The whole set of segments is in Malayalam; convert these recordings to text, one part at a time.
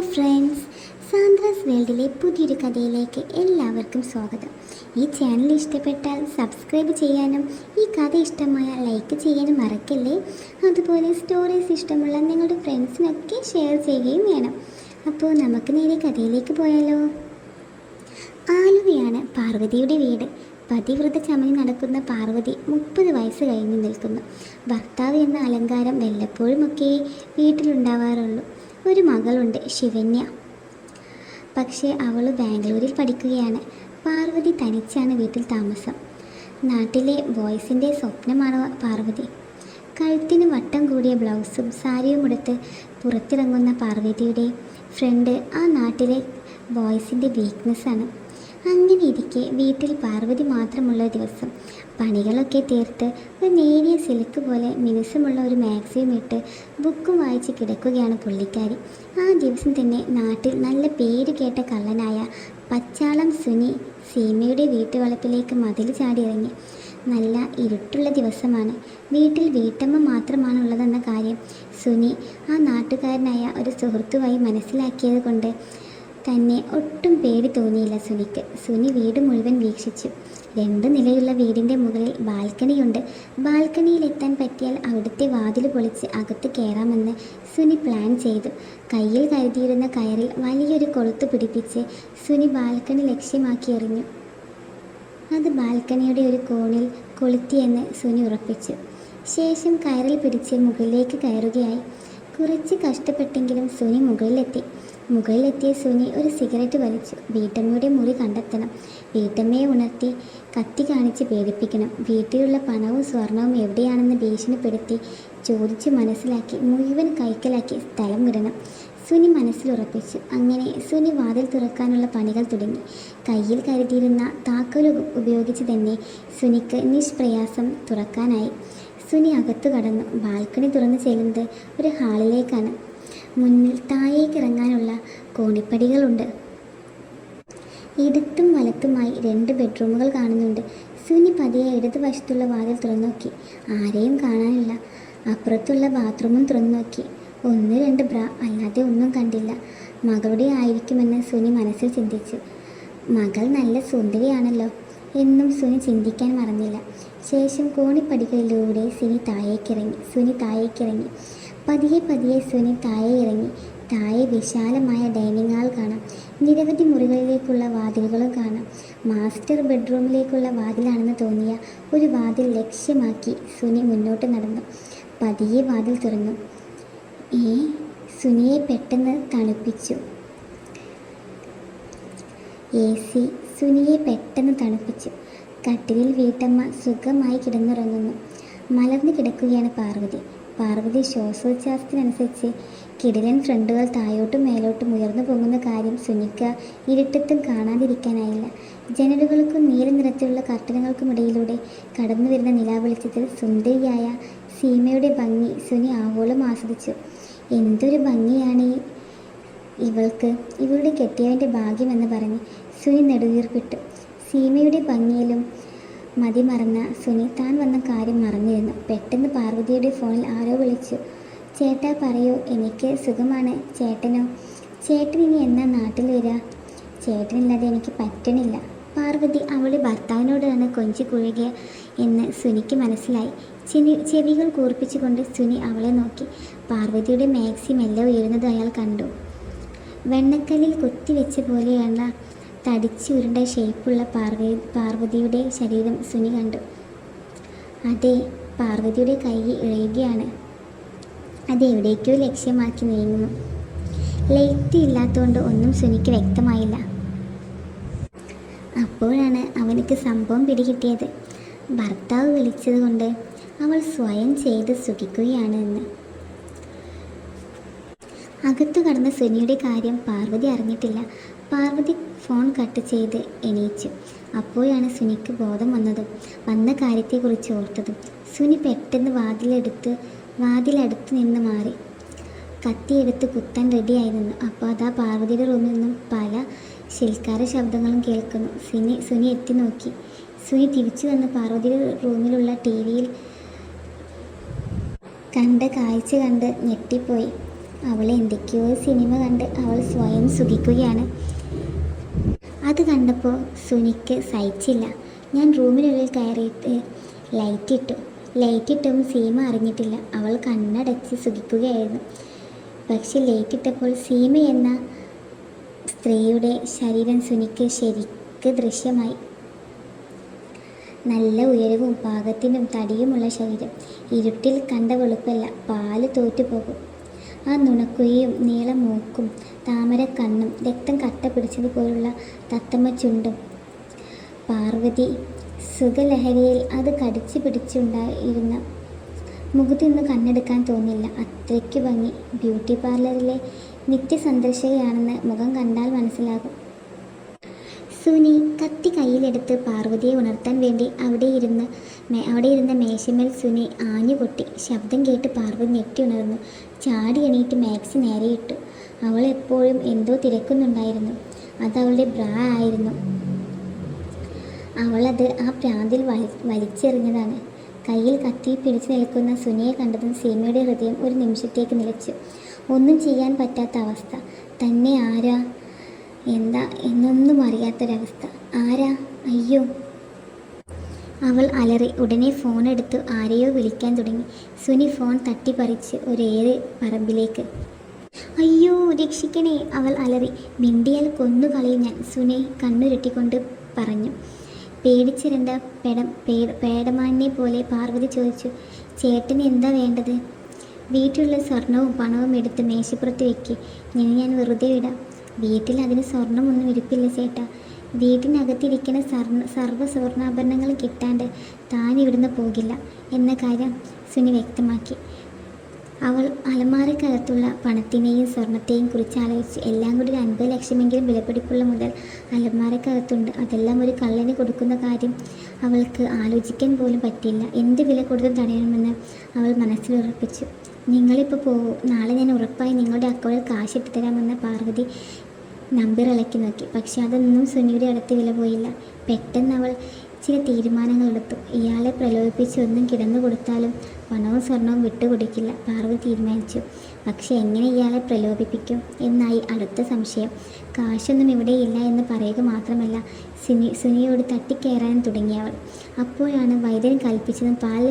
ഫ്രണ്ട്സ് സാന്ദ്രാസ് വേൾഡിലെ പുതിയൊരു കഥയിലേക്ക് എല്ലാവർക്കും സ്വാഗതം. ഈ ചാനൽ ഇഷ്ടപ്പെട്ടാൽ സബ്സ്ക്രൈബ് ചെയ്യാനും ഈ കഥ ഇഷ്ടമായ ലൈക്ക് ചെയ്യാനും മറക്കല്ലേ? അതുപോലെ സ്റ്റോറീസ് ഇഷ്ടമുള്ള നിങ്ങളുടെ ഫ്രണ്ട്സിനൊക്കെ ഷെയർ ചെയ്യുകയും വേണം. അപ്പോൾ നമുക്ക് നേരെ കഥയിലേക്ക് പോയാലോ? ആലുവയാണ് പാർവതിയുടെ വീട്. പതിവ്രത ചമഞ്ഞ് നടക്കുന്ന പാർവതി മുപ്പത് വയസ്സ് കഴിഞ്ഞ് നിൽക്കുന്നു. ഭർത്താവ് എന്ന അലങ്കാരം വല്ലപ്പോഴുമൊക്കെ വീട്ടിലുണ്ടാവാറുള്ളൂ. ഒരു മകളുണ്ട് ശിവന്യ. പക്ഷേ അവൾ ബാംഗ്ലൂരിൽ പഠിക്കുകയാണ്. പാർവതി തനിച്ചാണ് വീട്ടിൽ താമസം. നാട്ടിലെ ബോയ്സിന്റെ സ്വപ്നമാണ് പാർവതി. കഴുത്തിന് വട്ടം കൂടിയ ബ്ലൗസും സാരിയും എടുത്ത് പുറത്തിറങ്ങുന്ന പാർവതിയുടെ ഫ്രണ്ട് ആ നാട്ടിലെ ബോയ്സിന്റെ വീക്ക്നെസ്സാണ് അങ്ങനെ ഇരിക്കെ വീട്ടിൽ പാർവതി മാത്രമുള്ള ദിവസം പണികളൊക്കെ തീർത്ത് ഒരു നേരിയ സിൽക്ക് പോലെ മിനുസമുള്ള ഒരു മാക്സിയും ഇട്ട് ബുക്കും വായിച്ച് കിടക്കുകയാണ് പുള്ളിക്കാരി. ആ ദിവസം തന്നെ നാട്ടിൽ നല്ല പേര് കേട്ട കള്ളനായ പച്ചാളം സുനി സീമയുടെ വീട്ടുവളപ്പിലേക്ക് മതിൽ ചാടിയിറങ്ങി. നല്ല ഇരുട്ടുള്ള ദിവസമാണ്. വീട്ടിൽ വീട്ടമ്മ മാത്രമാണുള്ളതെന്ന കാര്യം സുനി ആ നാട്ടുകാരനായ ഒരു സുഹൃത്തുമായി മനസ്സിലാക്കിയത് കൊണ്ട് തന്നെ ഒട്ടും പേടി തോന്നിയില്ല സുനിക്ക്. സുനി വീട് മുഴുവൻ വീക്ഷിച്ചു. രണ്ട് നിലയുള്ള വീടിന്റെ മുകളിൽ ബാൽക്കണിയുണ്ട്. ബാൽക്കണിയിൽ എത്താൻ പറ്റിയാൽ അവിടുത്തെ വാതിൽ പൊളിച്ച് അകത്ത് കയറാമെന്ന് സുനി പ്ലാൻ ചെയ്തു. കയ്യിൽ കരുതിയിരുന്ന കയറിൽ വലിയൊരു കൊളുത്ത് പിടിപ്പിച്ച് സുനി ബാൽക്കണി ലക്ഷ്യമാക്കി എറിഞ്ഞു. അത് ബാൽക്കണിയുടെ ഒരു കോണിൽ കൊളുത്തിയെന്ന് സുനി ഉറപ്പിച്ചു. ശേഷം കയറിൽ പിടിച്ച് മുകളിലേക്ക് കയറുകയായി. കുറച്ച് കഷ്ടപ്പെട്ടെങ്കിലും സുനി മുകളിലെത്തി. മുകളിലെത്തിയ സുനി ഒരു സിഗരറ്റ് വലിച്ചു. വീട്ടമ്മയുടെ മുറി കണ്ടെത്തണം. വീട്ടമ്മയെ ഉണർത്തി കത്തി കാണിച്ച് പേടിപ്പിക്കണം. വീട്ടിലുള്ള പണവും സ്വർണവും എവിടെയാണെന്ന് ഭീഷണിപ്പെടുത്തി ചോദിച്ച് മനസ്സിലാക്കി മുഴുവൻ കൈക്കലാക്കി സ്ഥലം വിടണം. സുനി മനസ്സിലുറപ്പിച്ചു. അങ്ങനെ സുനി വാതിൽ തുറക്കാനുള്ള പണികൾ തുടങ്ങി. കയ്യിൽ കരുതിയിരുന്ന താക്കോൽ ഉപ- ഉപയോഗിച്ച് തന്നെ സുനിക്ക് നിഷ്പ്രയാസം തുറക്കാനായി. സുനി അകത്തു കടന്നു. ബാൽക്കണി തുറന്നു ചെല്ലുന്നത് ഒരു ഹാളിലേക്കാണ്. മുന്നിൽ താഴേക്ക് ഇറങ്ങാനുള്ള കോണിപ്പടികളുണ്ട്. ഇടത്തും വലത്തുമായി രണ്ട് ബെഡ്റൂമുകൾ കാണുന്നുണ്ട്. സുനി പതിയെ ഇടതുവശത്തുള്ള വാതിൽ തുറന്നു നോക്കി ആരെയും കാണാനില്ല. അപ്പുറത്തുള്ള ബാത്റൂമും തുറന്നു നോക്കി ഒന്ന് രണ്ട് ബ്ര അല്ലാതെ ഒന്നും കണ്ടില്ല. മകളുടെ ആയിരിക്കുമെന്ന് സുനി മനസ്സിൽ ചിന്തിച്ചു. മകൾ നല്ല സുന്ദരിയാണല്ലോ. എന്നും സുനി ചിന്തിക്കാൻ മറന്നില്ല. ശേഷം കോണിപ്പടികളിലൂടെ സുനി താഴേക്കിറങ്ങി സുനി താഴേക്കിറങ്ങി. പതിയെ പതിയെ സുനി താഴെ ഇറങ്ങി താഴെ വിശാലമായ ഡൈനിങ് ഹാൾ കാണാം. നിരവധി മുറികളിലേക്കുള്ള വാതിലുകളും കാണാം. മാസ്റ്റർ ബെഡ്റൂമിലേക്കുള്ള വാതിലാണെന്ന് തോന്നിയ ഒരു വാതിൽ ലക്ഷ്യമാക്കി സുനി മുന്നോട്ട് നടന്നു. പതിയെ വാതിൽ തുറന്നു. ഈ സുനിയെ പെട്ടെന്ന് തണുപ്പിച്ചു. എ സി സുനിയെ പെട്ടെന്ന് തണുപ്പിച്ചു. കട്ടിലിൽ വീട്ടമ്മ സുഖമായി കിടന്നുറങ്ങുന്നു. മലർന്നു കിടക്കുകയാണ് പാർവതി. പാർവതി ശ്വാസോച്ഛ്വാസത്തിനനുസരിച്ച് കിടിലൻ ഫ്രണ്ടുകൾ താഴോട്ടും മേലോട്ടും ഉയർന്നു പോകുന്ന കാര്യം സുനിക്ക ഇരുട്ടത്തും കാണാതിരിക്കാനായില്ല. ജനലുകൾക്കും നീല നിറത്തിലുള്ള കർട്ടനുകൾക്കുമിടയിലൂടെ കടന്നു വരുന്ന നിലാവെളിച്ചത്തിൽ സുന്ദരിയായ സീമയുടെ ഭംഗി സുനി ആവോളം ആസ്വദിച്ചു. എന്തൊരു ഭംഗിയാണ് ഈ ഇവൾക്ക്. ഇവളുടെ കെട്ടിയവന്റെ ഭാഗ്യമെന്ന് പറഞ്ഞ് സുനി നെടുവീർപ്പിട്ടു സീമയുടെ ഭംഗിയിലും മതിമറന്ന സുനി താൻ വന്ന കാര്യം മറന്നിരുന്നു. പെട്ടെന്ന് പാർവതിയുടെ ഫോണിൽ ആരോ വിളിച്ചു. ചേട്ടാ പറയൂ എനിക്ക് സുഖമാണ്. ചേട്ടനോ? ചേട്ടൻ ഇനി എന്നാ നാട്ടിൽ വരിക ചേട്ടനില്ലാതെ എനിക്ക് പറ്റണില്ല. പാർവതി അവളെ തന്നെ കൊഞ്ചി കുഴുകിയ എന്ന് സുനിക്ക് മനസ്സിലായി. ചെവി ചെവികൾ കൂർപ്പിച്ചുകൊണ്ട് സുനി അവളെ നോക്കി. പാർവതിയുടെ മാക്സിമെല്ലാം ഉയരുന്നത് അയാൾ കണ്ടു. വെണ്ണക്കല്ലിൽ കുത്തിവെച്ച പോലെയുള്ള തടിച്ചുരുണ്ട ഷേപ്പുള്ള പാർവതി പാർവതിയുടെ ശരീരം സുനി കണ്ടു. അതെ പാർവതിയുടെ കൈ ഇഴയുകയാണ് അതെവിടേക്കോ ലക്ഷ്യമാക്കി നീങ്ങുന്നു. ലൈറ്റ് ഇല്ലാത്തതുകൊണ്ട് ഒന്നും സുനിക്ക് വ്യക്തമായില്ല. അപ്പോഴാണ് അവനക്ക് സംഭവം പിടികിട്ടിയത്. ഭർത്താവ് വിളിച്ചതുകൊണ്ട് അവൾ സ്വയം ചെയ്ത് സുഖിക്കുകയാണ് എന്ന് അകത്തു കടന്ന സുനിയുടെ കാര്യം പാർവതി അറിഞ്ഞിട്ടില്ല. പാർവതി ഫോൺ കട്ട് ചെയ്ത് എണീച്ചു. അപ്പോഴാണ് സുനിക്ക് ബോധം വന്നതും വന്ന കാര്യത്തെക്കുറിച്ച് ഓർത്തതും. സുനി പെട്ടെന്ന് വാതിലെടുത്ത് വാതിലടുത്ത് നിന്ന് മാറി. കത്തിയെടുത്ത് കുത്താൻ റെഡിയായിരുന്നു. അപ്പോൾ അതാ പാർവതിയുടെ റൂമിൽ നിന്നും പല ശിൽക്കാര ശബ്ദങ്ങളും കേൾക്കുന്നു. സുനി സുനി എത്തി നോക്കി. സുനി തിരിച്ചു വന്ന് പാർവതിയുടെ റൂമിലുള്ള ടി വിയിൽ കണ്ട കാഴ്ച കണ്ട് ഞെട്ടിപ്പോയി. അവൾ എന്തൊക്കെയോ സിനിമ കണ്ട് അവൾ സ്വയം സുഖിക്കുകയാണ്. കണ്ടപ്പോൾ സുനിക്ക് സഹിച്ചില്ല. ഞാൻ റൂമിനുള്ളിൽ കയറിയിട്ട് ലൈറ്റ് ഇട്ടു. ലൈറ്റ് ഇട്ടും സീമ അറിഞ്ഞിട്ടില്ല. അവൾ കണ്ണടച്ച് സുഖിക്കുകയായിരുന്നു. പക്ഷെ ലൈറ്റ് ഇട്ടപ്പോൾ സീമ എന്ന സ്ത്രീയുടെ ശരീരം സുനിക്ക് ശരിക്ക് ദൃശ്യമായി. നല്ല ഉയരവും പാകത്തിനും തടിയുമുള്ള ശരീരം. ഇരുട്ടിൽ കണ്ട വെളുപ്പല്ല. പാൽ തോറ്റുപോകും. ആ നുണക്കുകയും നീളം മൂക്കും താമര കണ്ണും രക്തം കട്ട പിടിച്ചതുപോലുള്ള തത്തമ്മ ചുണ്ടും പാർവതി സുഖലഹരിയിൽ അത് കടിച്ചു പിടിച്ചുണ്ടായിരുന്ന മുഖത്തുനിന്ന് കണ്ണെടുക്കാൻ തോന്നില്ല. അത്രയ്ക്ക് ഭംഗി. ബ്യൂട്ടി പാർലറിലെ നിത്യസന്ദർശകയാണെന്ന് മുഖം കണ്ടാൽ മനസ്സിലാകും. സുനി കത്തി കയ്യിലെടുത്ത് പാർവതിയെ ഉണർത്താൻ വേണ്ടി അവിടെ ഇരുന്ന് അവിടെ ഇരുന്ന മേശമേൽ സുനി ആഞ്ഞു പൊട്ടി. ശബ്ദം കേട്ട് പാർവതി ഞെട്ടി ഉണർന്നു. ചാടി എണീറ്റ് മാക്സി ഇട്ടു. അവൾ എപ്പോഴും എന്തോ തിരക്കുന്നുണ്ടായിരുന്നു. അത് അവളുടെ ബ്രാ ആയിരുന്നു. അവളത് ആ പ്രാന്തിൽ വലി വലിച്ചെറിഞ്ഞതാണ്. കയ്യിൽ കത്തി പിടിച്ചു നിൽക്കുന്ന സുനിയെ കണ്ടതും സീമയുടെ ഹൃദയം ഒരു നിമിഷത്തേക്ക് നിലച്ചു. ഒന്നും ചെയ്യാൻ പറ്റാത്ത അവസ്ഥ. തന്നെ ആരാ? എന്താ എന്നൊന്നും അറിയാത്തൊരവസ്ഥ. ആരാ? അയ്യോ. അവൾ അലറി ഉടനെ ഫോൺ എടുത്തു ആരെയോ വിളിക്കാൻ തുടങ്ങി. സുനി ഫോൺ തട്ടിപ്പറിച്ച് ഒരേറെ പറമ്പിലേക്ക്. അയ്യോ രക്ഷിക്കണേ അവൾ അലറി. മിണ്ടിയാൽ കൊന്നുകളയും ഞാൻ സുനി കണ്ണുരുട്ടിക്കൊണ്ട് പറഞ്ഞു. പേടിച്ചിരണ്ട പെടം പേടമാനെ പോലെ പാർവതി ചോദിച്ചു. ചേട്ടന് എന്താ വേണ്ടത്? വീട്ടിലുള്ള സ്വർണവും പണവും എടുത്ത് മേശപ്പുറത്ത് വെക്കി. നിന്നെ ഞാൻ വെറുതെ വിടാം. വീട്ടിൽ അതിന് സ്വർണമൊന്നും ഇരിപ്പില്ല ചേട്ടാ വീട്ടിനകത്തിരിക്കുന്ന സർണ സർവ സ്വർണാഭരണങ്ങൾ കിട്ടാണ്ട് താൻ ഇവിടുന്ന് പോകില്ല എന്ന കാര്യം സുനി വ്യക്തമാക്കി. അവൾ അലമാരക്കകത്തുള്ള പണത്തിനെയും സ്വർണത്തെയും കുറിച്ച് ആലോചിച്ച് എല്ലാം കൂടി ഒരു അൻപത് ലക്ഷമെങ്കിലും വിലപിടിപ്പുള്ള മുതൽ അലമാരക്കകത്തുണ്ട്. അതെല്ലാം ഒരു കള്ളന് കൊടുക്കുന്ന കാര്യം അവൾക്ക് ആലോചിക്കാൻ പോലും പറ്റില്ല. എന്ത് വില കൊടുത്ത് തടയണമെന്ന് അവൾ മനസ്സിൽ ഉറപ്പിച്ചു നിങ്ങളിപ്പോൾ പോകൂ നാളെ ഞാൻ ഉറപ്പായി നിങ്ങളുടെ അക്കൗണ്ടിൽ കാശ് ഇട്ട് തരാമെന്ന് പാർവതി നമ്പർ ഇളക്കി നോക്കി. പക്ഷെ അതൊന്നും സുനിയുടെ അടുത്ത് വില പോയില്ല. പെട്ടെന്ന് അവൾ ചില തീരുമാനങ്ങൾ എടുത്തു. ഇയാളെ പ്രലോഭിപ്പിച്ച് ഒന്നും കിടന്നു കൊടുത്താലും പണവും സ്വർണവും വിട്ടുകൊടുക്കില്ല പാർവതി തീരുമാനിച്ചു. പക്ഷെ എങ്ങനെ ഇയാളെ പ്രലോഭിപ്പിക്കും? എന്നായി അടുത്ത സംശയം. കാശൊന്നും ഇവിടെ ഇല്ല എന്ന് പറയുക മാത്രമല്ല സുനി സുനിയോട് തട്ടിക്കയറാനും തുടങ്ങിയവൾ അപ്പോഴാണ് വൈദ്യൻ കൽപ്പിച്ചതും പാൽ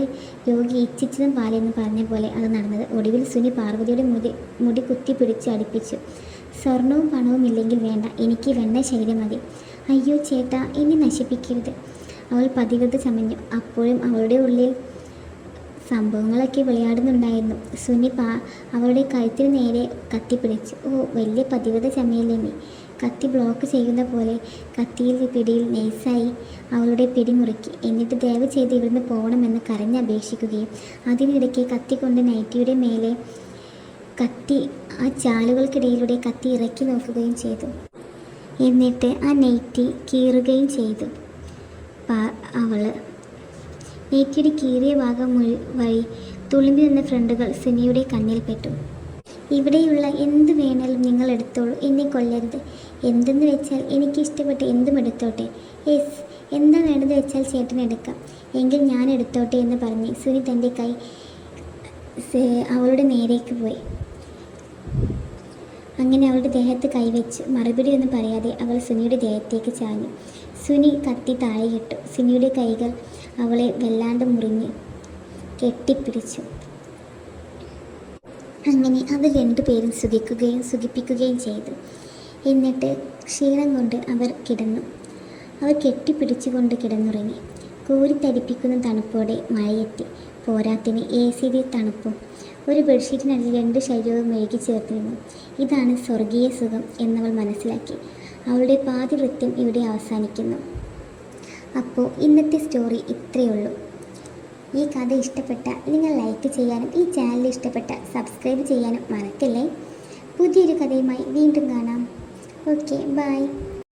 രോഗി ഇച്ഛിച്ചതും പാലെന്ന് പറഞ്ഞ പോലെ അത് നടന്നത്. ഒടുവിൽ സുനി പാർവതിയുടെ മുടി മുടി കുത്തി പിടിച്ച് അടുപ്പിച്ചു. സ്വർണവും പണവും ഇല്ലെങ്കിൽ വേണ്ട. എനിക്ക് വെണ്ണ ശരീരം മതി. അയ്യോ ചേട്ടാ എന്നെ നശിപ്പിക്കരുത്. അവൾ പതിവത് ചമഞ്ഞു. അപ്പോഴും അവളുടെ ഉള്ളിൽ സംഭവങ്ങളൊക്കെ വിളയാടുന്നുണ്ടായിരുന്നു. സുനി പാ അവളുടെ കഴുത്തിന് നേരെ കത്തി പിടിച്ചു ഓ വലിയ പതിവത ചമയല്ലേ നീ? കത്തി ബ്ലോക്ക് ചെയ്യുന്ന പോലെ കത്തിയിൽ പിടിയിൽ നൈസായി അവളുടെ പിടി മുറുക്കി. എന്നിട്ട് ദയവ് ചെയ്ത് ഇവിടുന്ന് പോകണമെന്ന് കരഞ്ഞപേക്ഷിക്കുകയും അതിനിടയ്ക്ക് കത്തി കൊണ്ട് നൈറ്റിയുടെ മേലെ കത്തി ആ ചാലുകൾക്കിടയിലൂടെ കത്തി ഇറക്കി നോക്കുകയും ചെയ്തു. എന്നിട്ട് ആ നെയ്റ്റി കീറുകയും ചെയ്തു. അവൾ നെയ്റ്റിയുടെ കീറിയ ഭാഗം വഴി തുളുമ്പി നിന്ന ഫ്രണ്ടുകൾ സിനിയുടെ കണ്ണിൽപ്പെട്ടു ഇവിടെയുള്ള എന്ത് വേണേലും നിങ്ങൾ എടുത്തോളൂ എന്നെ കൊല്ലരുത്. എന്തെന്ന് വെച്ചാൽ എനിക്ക് ഇഷ്ടപ്പെട്ട എന്തും എടുത്തോട്ടെ. യെസ് എന്താ വേണ്ടത് വെച്ചാൽ ചേട്ടൻ എടുക്കാം. എങ്കിൽ ഞാൻ എടുത്തോട്ടെ എന്ന് പറഞ്ഞ് സുനി തന്റെ കൈ അവളുടെ നേരേക്ക് പോയി. അങ്ങനെ അവളുടെ ദേഹത്ത് കൈവച്ച് മറുപടി ഒന്നും പറയാതെ അവൾ സുനിയുടെ ദേഹത്തേക്ക് ചാഞ്ഞു. സുനി കത്തി താഴെയിട്ടു. സുനിയുടെ കൈകൾ അവളെ വല്ലാണ്ട് മുറിഞ്ഞ് കെട്ടിപ്പിടിച്ചു. അങ്ങനെ അവർ രണ്ടുപേരും സുഖിക്കുകയും സുഖിപ്പിക്കുകയും ചെയ്തു. എന്നിട്ട് ക്ഷീണം കൊണ്ട് അവർ കിടന്നു. അവർ കെട്ടിപ്പിടിച്ചുകൊണ്ട് കിടന്നുറങ്ങി. കോരിത്തരിപ്പിക്കുന്ന തണുപ്പോടെ മഴയെത്തി. പോരാത്തിന് എ സിയുടെ തണുപ്പും ഒരു ബെഡ്ഷീറ്റിനടിയിൽ രണ്ട് ശരീരവും മെഴുകി ചേർത്തിരുന്നു. ഇതാണ് സ്വർഗീയ സുഖം എന്നവൾ മനസ്സിലാക്കി. അവളുടെ പാതി വൃത്യം ഇവിടെ അവസാനിക്കുന്നു. അപ്പോൾ ഇന്നത്തെ സ്റ്റോറി ഇത്രയേ ഉള്ളൂ. ഈ കഥ ഇഷ്ടപ്പെട്ട നിങ്ങൾ ലൈക്ക് ചെയ്യാനും ഈ ചാനൽ ഇഷ്ടപ്പെട്ട സബ്സ്ക്രൈബ് ചെയ്യാനും മറക്കല്ലേ? പുതിയൊരു കഥയുമായി വീണ്ടും കാണാം. Okay bye